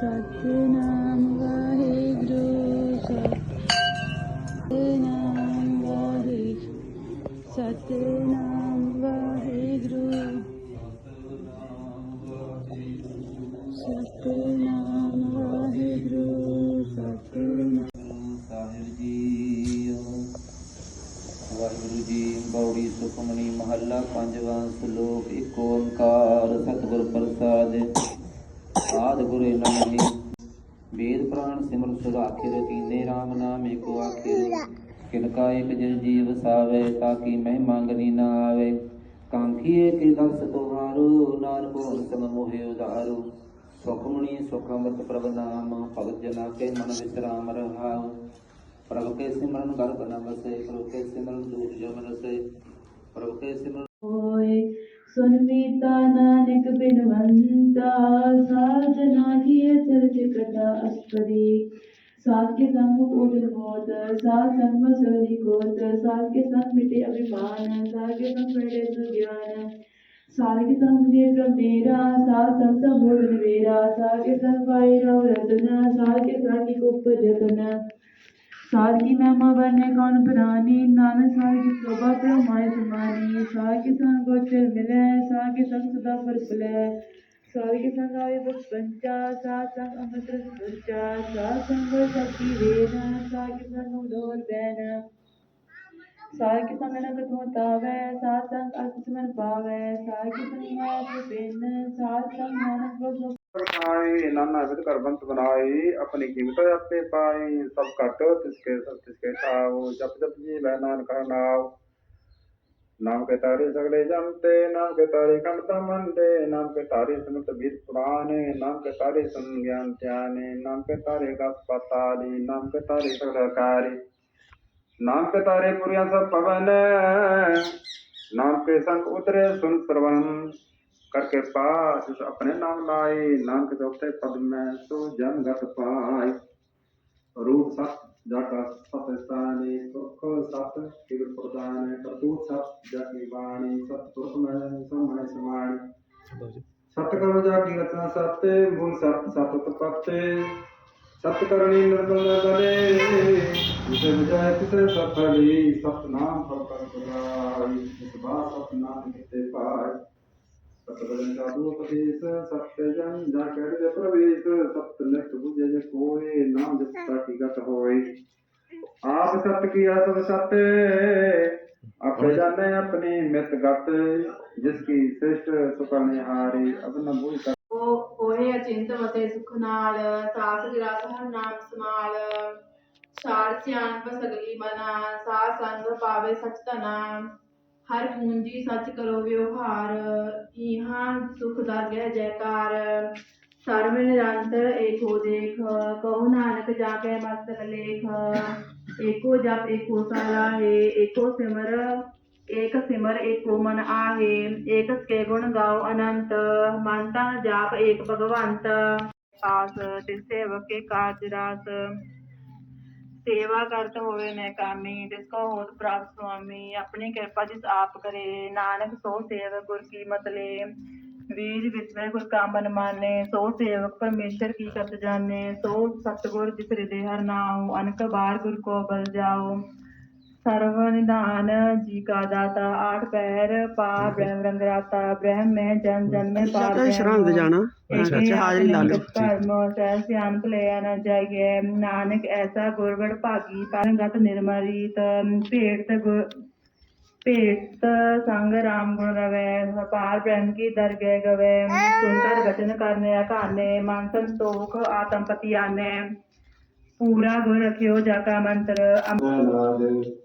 Satnam Vahe Guru Satnam Vahe Satnam Vahe Guru Satnam Vahe Guru Satnam Vahe ਜੀ, ਬੌੜੀ ਸੁਖਮਣੀ ਮਹੱਲਾ ਪੰਜਵਾਂ ਸ਼ਲੋਕ ਇੱਕ ਓੰਕਾਰ, ਸਤਿਗੁਰ ਪ੍ਰਸਾਦ। ਆਦ ਗੁਰੇ ਨਮਹਿ ਵੇਦ ਪ੍ਰਾਣ ਸਿਮਰ ਸੁਧ ਆਖਿਰ ਕੀਨੇ RAM ਨਾਮ ਏਕੋ ਆਖਿਰ ਕਿਨਕਾ ਇਕ ਜਿਨ ਜੀਵ ਸਾਵੇ, ਤਾਂ ਕੀ ਮਹਿ ਮੰਗਨੀ ਨਾ ਆਵੇ। ਕਾਂਖੀਏ ਕੇ ਦਸ ਤੁਹਾਰੂ ਨਾਨਕ ਹੋਨ ਸਮ ਮੋਹਿ ਉਧਾਰੂ। ਸੁਖਮਣੀ ਸੁਖ ਪ੍ਰਭ ਨਾਮ, ਭਗਤ ਜਨਾ ਕੇ ਮਨ ਵਿਸਰਾਮ ਰਹਾਉ। प्रभु के सिमरन कर बना बसे प्रभु के सिमरन दूर जमन से प्रभु के सिमरन होए सुनमीता नानक बिनवंता साजना की सरज कथा अस्परी साथ के संग ओजल मोत साथ संग मसरी कोत साथ के संग मिटे अभिमान साथ के संग मिटे सुज्ञान। साथ के संग मुझे प्रभ मेरा साथ संग सब भोजन मेरा साथ के संग पाए राम रतन साथ के साथ की कुप जतना की महिमा बने कौन पुरानी नानक सार की शोभा प्रभु माय समानी सार संग गोचर मिले सार संग सदा पर फुले सार के संग आवे बुक पंचा सार संग अमृत पंचा सार संग शक्ति वेद सार के संग उदोर बैन सार के संग न कथो तावे सार संग अर्थ समन पावे सार के संग माया पिन सार संग नानक प्रभु पाए नाना विध कर बंत बनाए अपनी कीमत अपने पाए सब कट तिसके सब तिसके खाओ जप जप जी वह नानक नाव। नाम के तारे सगड़े जमते, नाम के तारे कमता मंदे नाम के तारे सुनत भीत पुराने, नाम के तारे सुन ज्ञान ध्याने नाम के तारे गप पताली, नाम के तारे सगड़ा कार्य नाम के तारे पुरिया सब पवन, नाम के संग उतरे सुन श्रवण। करके पास अपने नाम लाए। नाम के चौथे पद में सो जन गत पाए। रूप सत जट सत स्थाने सुख सत प्रदान सत वाणी सतपुरुष में समय समाणी सत रचना सत्य मूल सत सत निर्मल बने जिसे विजय तिसे सफली सत फल। कर सत किते ਸਬਦਨ ਸਾਧੂ ਉਪਦੇਸ ਸਤਿ ਜਨ ਦਾ ਚੜ੍ਹ ਪ੍ਰਵੇਸ਼ ਸਤ ਨਿਤ ਬੁਝੇ ਜੇ ਕੋਏ ਨਾਮ ਜਪਤਾ ਟਿਕਤ ਹੋਏ ਆਪ ਸਤ ਕੀ ਆਸਵ ਸਤ ਆਪੇ ਜਾਣੇ ਆਪਣੀ ਮਿਤ ਗਤ ਜਿਸ ਕੀ ਸ੍ਰਿਸ਼ਟ ਸੁਖਾ ਨਿਹਾਰੀ ਅਬਨ ਬੁਝ ਕਰ ਹੋਏ ਅਚਿੰਤ ਵਸੇ ਸੁਖ ਨਾਲ ਸਾਸ ਗਿਰਾਸ ਹਰ ਨਾਮ ਸਮਾਲ ਸਾਰ ਸਿਆਣ ਬਸਗਲੀ ਮਨਾ ਸਾ ਸੰਗ ਪਾਵੇ ਸਚ ਤਨਾ हर पूंजी सच करो व्यवहार यहाँ सुखदा गह जयकार। सर्व निरंतर एको देख, कहो नानक जाके मस्तक लेख। एको जप, एको सारा हे, एको सिमर, एक सिमर, एको मन आहे। एक के गुण गाओ अनंत, मानता जाप एक भगवंत। पास तिल सेवक के काज रास। ਸੇਵਾ ਕਰਤ ਹੋਵੇ ਮੈਂ ਕਾਮੀ ਤਿਸ ਕੋ ਹੋਤ ਪ੍ਰਾਪ ਸੁਆਮੀ, ਆਪਣੀ ਕਿਰਪਾ ਜਿਸ ਆਪ ਕਰੇ, ਨਾਨਕ ਸੋ ਸੇਵਕ ਗੁਰ ਕੀ ਮਤਲੇ ਵੀਰ ਵਿਸਵੇ ਗੁਰ ਕਾ ਮਨ ਮਾਨੇ ਸੋ ਸੇਵਕ ਪਰਮੇਸ਼ਰ ਕੀ ਕਤ ਜਾਣੇ, ਸੋ ਸਤਗੁਰ ਜਿਸ ਹਿਰਦੇ ਹਰ ਨਾਉ, ਅਨਕ ਬਾਰ ਗੁਰ ਕੋ ਬਲ ਜਾਓ सर्व निधान जी का दाता आठ पैर पार ब्रह्म रंग राता ब्रह्म में जन जन में पार ਸਰਹੰਦ ਜਾਣਾ ਅੱਛਾ ਅੱਛਾ ਹਾਜ਼ਰੀ ਲਾ ਲਓ कर्म सह सियान भुलया न जाइए नानक ऐसा गुरबड़ भागी परगत निर्मरीत भेट गुर भेट संग राम गुण रवै पार ब्रह्म की दरगह गवै सुनकर वचन करने अकाने मन संतोख आतंपति आने पूरा गुर रखियो जाका मंत्र अम- ਨਾਦ ਐਨਾ ਜਿ ਸਦਾਦ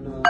in a